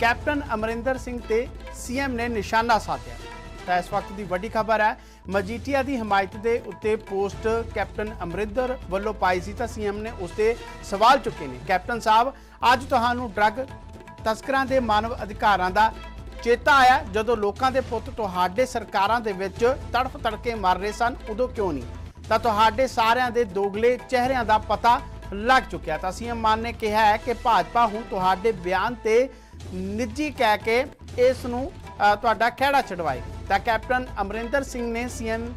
Captain Amarinder Singh ਤੇ CM ਨੇ ਨਿਸ਼ਾਨਾ ਸਾਧਿਆ। ਤਾਂ ਇਸ ਵਕਤ ਦੀ ਵੱਡੀ ਖਬਰ ਹੈ, ਮਜੀਠੀਆ ਦੀ ਹਮਾਇਤ ਦੇ ਉੱਤੇ ਪੋਸਟ ਕੈਪਟਨ ਅਮਰਿੰਦਰ ਵੱਲੋਂ ਪਾਈ ਸੀ ਤਾਂ ਸੀਐਮ ਨੇ ਉਸ ਤੇ ਸਵਾਲ ਚੁੱਕੇ ਨੇ। ਕੈਪਟਨ ਸਾਹਿਬ, ਅੱਜ ਤੁਹਾਨੂੰ ਡਰੱਗ ਤਸਕਰਾਂ ਦੇ ਮਾਨਵ ਅਧਿਕਾਰਾਂ ਦਾ ਚੇਤਾ ਆਇਆ ਜਦੋਂ ਲੋਕਾਂ ਦੇ ਪੁੱਤ ਤੁਹਾਡੇ ਸਰਕਾਰਾਂ ਦੇ ਵਿੱਚ ਤੜਫ ਤੜਕੇ ਮਰ ਰਹੇ ਸਨ, ਉਦੋਂ ਕਿਉਂ ਨਹੀਂ? ਤਾਂ ਤੁਹਾਡੇ ਸਾਰਿਆਂ ਦੇ ਦੋਗਲੇ ਚਿਹਰਿਆਂ ਦਾ ਪਤਾ ਲੱਗ ਚੁੱਕਿਆ। ਤਾਂ ਸੀਐਮ ਮਾਨ ਨੇ ਕਿਹਾ ਹੈ ਕਿ ਭਾਜਪਾ ਹੁਣ ਤੁਹਾਡੇ ਬਿਆਨ ਤੇ ਨਿੱਜੀ ਕਹਿ ਕੇ ਇਸ ਨੂੰ ਤੁਹਾਡਾ ਖਹਿੜਾ ਛਡਵਾਏ। ਤਾਂ ਕੈਪਟਨ ਅਮਰਿੰਦਰ ਸਿੰਘ ਨੇ ਸੀਐਮ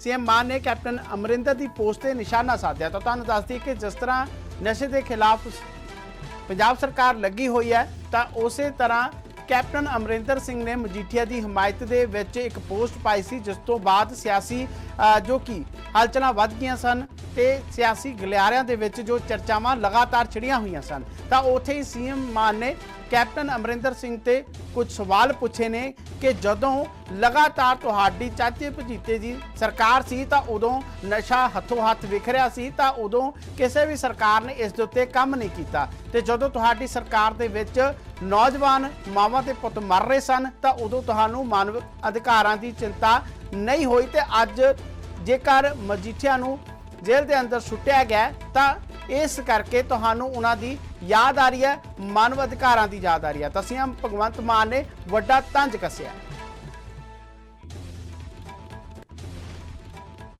ਸੀਐਮ ਮਾਨ ਨੇ ਕੈਪਟਨ ਅਮਰਿੰਦਰ ਦੀ ਪੋਸਟ ਤੇ ਨਿਸ਼ਾਨਾ ਸਾਧਿਆ। ਤਾਂ ਤੁਹਾਨੂੰ ਦੱਸ ਦਈਏ ਕਿ ਜਿਸ ਤਰ੍ਹਾਂ ਨਸ਼ੇ ਦੇ ਖਿਲਾਫ ਪੰਜਾਬ ਸਰਕਾਰ ਲੱਗੀ ਹੋਈ ਹੈ, ਤਾਂ ਉਸੇ ਤਰ੍ਹਾਂ ਕੈਪਟਨ ਅਮਰਿੰਦਰ ਸਿੰਘ ਨੇ ਮਜੀਠੀਆ ਦੀ ਹਮਾਇਤ ਦੇ ਵਿੱਚ ਇੱਕ ਪੋਸਟ ਪਾਈ ਸੀ, ਜਿਸ ਤੋਂ ਬਾਅਦ ਸਿਆਸੀ ਜੋ ਕਿ ਹਲਚਲਾਂ ਵੱਧ ਗਈਆਂ ਸਨ ਤੇ ਸਿਆਸੀ ਗਲਿਆਰਿਆਂ ਦੇ ਵਿੱਚ ਜੋ ਚਰਚਾਵਾਂ ਲਗਾਤਾਰ ਛਿੜੀਆਂ ਹੋਈਆਂ ਸਨ, ਤਾਂ ਉੱਥੇ ਹੀ ਸੀਐਮ ਮਾਨ ਨੇ ਕੈਪਟਨ ਅਮਰਿੰਦਰ ਸਿੰਘ ਤੇ ਕੁਝ ਸਵਾਲ ਪੁੱਛੇ ਨੇ ਕਿ ਜਦੋਂ ਲਗਾਤਾਰ ਤੁਹਾਡੀ ਚਾਚੇ ਭਜੀਤੇ ਦੀ ਸਰਕਾਰ ਸੀ, ਤਾਂ ਉਦੋਂ ਨਸ਼ਾ ਹੱਥੋਂ ਹੱਥ ਵਿਖ ਰਿਹਾ ਸੀ, ਤਾਂ ਉਦੋਂ ਕਿਸੇ ਵੀ ਸਰਕਾਰ ਨੇ ਇਸ ਦੇ ਉੱਤੇ ਕੰਮ ਨਹੀਂ ਕੀਤਾ। ਤੇ ਜਦੋਂ ਤੁਹਾਡੀ ਸਰਕਾਰ ਦੇ ਵਿੱਚ ਨੌਜਵਾਨ ਮਾਵਾਂ ਤੇ ਪੁੱਤ ਮਰ ਰਹੇ ਸਨ, ਤਾਂ ਉਦੋਂ ਤੁਹਾਨੂੰ ਮਾਨਵ ਅਧਿਕਾਰਾਂ ਦੀ ਚਿੰਤਾ ਨਹੀਂ ਹੋਈ ਤੇ ਅੱਜ ਜੇਕਰ ਮਜੀਠੀਆ ਨੂੰ ਜੇਲ੍ਹ ਦੇ ਅੰਦਰ ਸੁੱਟਿਆ ਗਿਆ ਤਾਂ ਇਸ ਕਰਕੇ ਤੁਹਾਨੂੰ ਉਹਨਾਂ ਦੀ ਯਾਦ ਆ ਰਹੀ ਹੈ, ਮਾਨਵ ਅਧਿਕਾਰਾਂ ਦੀ ਯਾਦ ਆ ਰਹੀ ਹੈ। ਤਾਂ ਸੀਐਮ ਭਗਵੰਤ ਮਾਨ ਨੇ ਵੱਡਾ ਤੰਜ ਕੱਸਿਆ।